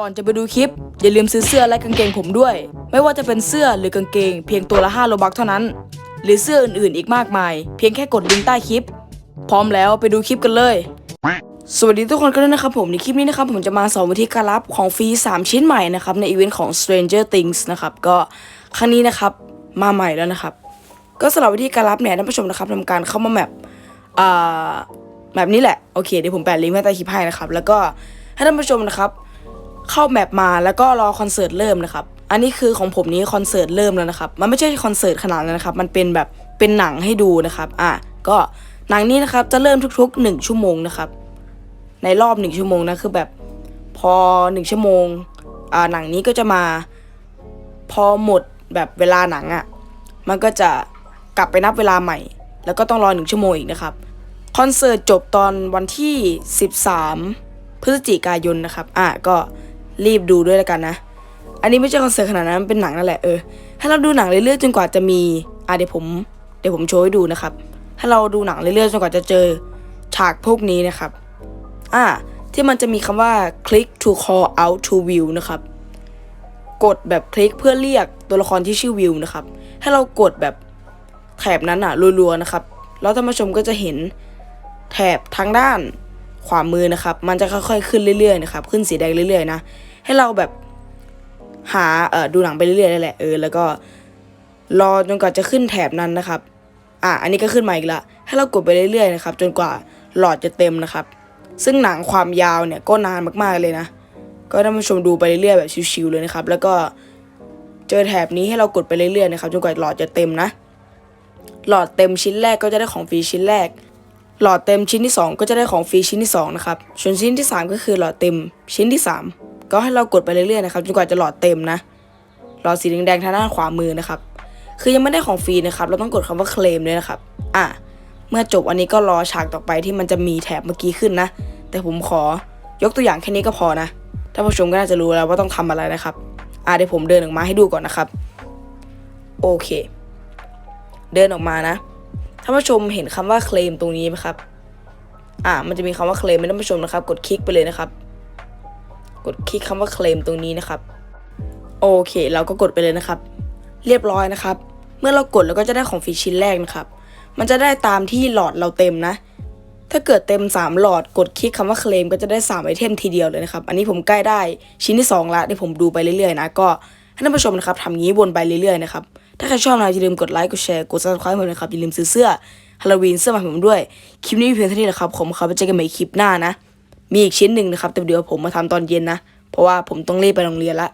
ก่อนจะไปดูคลิป อย่าลืมซื้อเสื้อและกางเกงผมด้วย ไม่ว่าจะเป็นเสื้อหรือกางเกง เพียงตัวละ5โลบักเท่านั้น หรือเสื้ออื่นๆอีกมากมาย เพียงแค่กดลิงก์ใต้คลิป พร้อมแล้วไปดูคลิปกันเลย สวัสดีทุกคนกันด้วยนะครับผมในคลิปนี้นะครับผมจะมาสอนวิธีการรับของฟรี3 ชิ้นใหม่นะครับในอีเวนต์ของ Stranger Things นะครับก็ครั้งนี้นะครับมาใหม่แล้วนะครับ ก็สำหรับวิธีการรับเนี่ยท่านผู้ชมนะครับทำการเข้ามาแมปอ่าแบบนี้แหละ โอเคเดี๋ยวผมแปะลิงก์ไว้ใต้คลิปให้นะครับ แล้วก็ให้ท่านผู้ชมนะครับ เข้าแมปมาแล้วก็รอคอนเสิร์ตเริ่มนะครับ อันนี้คือของผมนี้คอนเสิร์ตเริ่มแล้วนะครับ มันไม่ใช่คอนเสิร์ตขนาดนั้นนะครับ มันเป็นแบบเป็นหนังให้ดูนะครับ อะ ก็หนังนี้นะครับจะเริ่มทุกๆ 1 ชั่วโมงนะครับ ในรอบ 1 ชั่วโมงนะคือแบบพอ 1 ชั่วโมง อ่า หนังนี้ก็จะมา พอหมดแบบเวลาหนังอะ่ะ มันก็จะกลับไปนับเวลาใหม่ แล้วก็ต้องรอ 1 ชั่วโมงอีกนะครับ คอนเสิร์ตจบตอนวันที่ 13 พฤศจิกายนนะครับ อะ ก็ รีบดูด้วยแล้วกันนะ อันนี้ไม่ใช่คอนเสิร์ตขนาดนั้นมันเป็นหนังนั่นแหละเออให้เราดูหนังเรื่อยๆจนกว่าจะมีอะเดี๋ยวผมเดี๋ยวผมโชว์ให้ดูนะครับ ให้เราดูหนังเรื่อยๆจนกว่าจะเจอฉากพวกนี้นะครับอะที่มันจะมีคำว่า click to call out to view นะครับ กดแบบคลิกเพื่อเรียกตัวละครที่ชื่อวิวนะครับ ให้เรากดแบบแถบนั้นอะรัวๆนะครับ แล้วท่านผู้ชมก็จะเห็นแถบทางด้านขวามือนะครับ มันจะค่อยๆขึ้นเรื่อยๆนะครับ ขึ้นสีแดงเรื่อยๆนะ ให้เราแบบหาเอ่อดูหนังไปเรื่อยๆนั่นแหละเออแล้วก็รอจนกว่าจะขึ้นแถบนั้นนะครับ อะอันนี้ก็ขึ้นมาอีกละให้เรากดไปเรื่อยๆนะครับ จนกว่าหลอดจะเต็มนะครับ ซึ่งหนังความยาวเนี่ยก็นานมากๆเลยนะ ก็ท่านผู้ชมดูไปเรื่อยๆแบบชิวๆเลยนะครับ แล้วก็เจอแถบนี้ให้เรากดไปเรื่อยๆนะครับจนกว่าหลอดจะเต็มนะ หลอดเต็มชิ้นแรกก็จะได้ของฟรีชิ้นแรก หลอดเต็มชิ้นที่ 2 ก็จะได้ของฟรีชิ้นที่2นะครับส่วนชิ้นที่ 3 ก็คือหลอดเต็มชิ้นที่ 3 ก็ให้เรากดไปเรื่อยๆนะครับจนกว่าจะหลอดเต็มนะหลอดสีแดงๆทางด้านขวามือนะครับ คือยังไม่ได้ของฟรีนะครับ เราต้องกดคำว่าเคลมด้วยนะครับ อะเมื่อจบอันนี้ก็รอฉากต่อไปที่มันจะมีแถบเมื่อกี้ขึ้นนะ แต่ผมขอยกตัวอย่างแค่นี้ก็พอนะท่านผู้ชมก็น่าจะรู้แล้วว่าต้องทำอะไรนะครับ อะเดี๋ยวผมเดินออกมาให้ดูก่อนนะครับ โอเค เดินออกมานะท่านผู้ชมเห็นคำว่าเคลมตรงนี้ไหมครับ อะมันจะมีคำว่าเคลมให้ท่านผู้ชมนะครับ กดคลิกไปเลยนะครับ กดคลิกคำว่าเคลมตรงนี้นะครับ โอเค เราก็กดไปเลยนะครับ เรียบร้อยนะครับ เมื่อเรากดเราก็จะได้ของฟรีชิ้นแรกนะครับ มันจะได้ตามที่หลอดเราเต็มนะ ถ้าเกิดเต็ม 3 หลอดกดคลิกคำว่าเคลมก็จะได้ 3 ไอเทมทีเดียวเลยนะครับ อันนี้ผมใกล้ได้ชิ้นที่ 2 ละเดี๋ยวผมดูไปเรื่อยๆนะก็ให้ท่านผู้ชมนะครับทำงี้วนไปเรื่อยๆนะครับ ถ้าใครชอบนะอย่าลืมกดไลค์กดแชร์กด subscribe ผมนะครับอย่าลืมซื้อเสื้อฮาโลวีนเสื้อใหม่ผมด้วย คลิปนี้มีเพียงเท่านี้แหละครับ ผมขอไปเจอกันใหม่คลิปหน้านะ มีอีกชิ้นหนึ่งนะครับแต่เดี๋ยวผมมาทำตอนเย็นนะ เพราะว่าผมต้องรีบไปโรงเรียนละ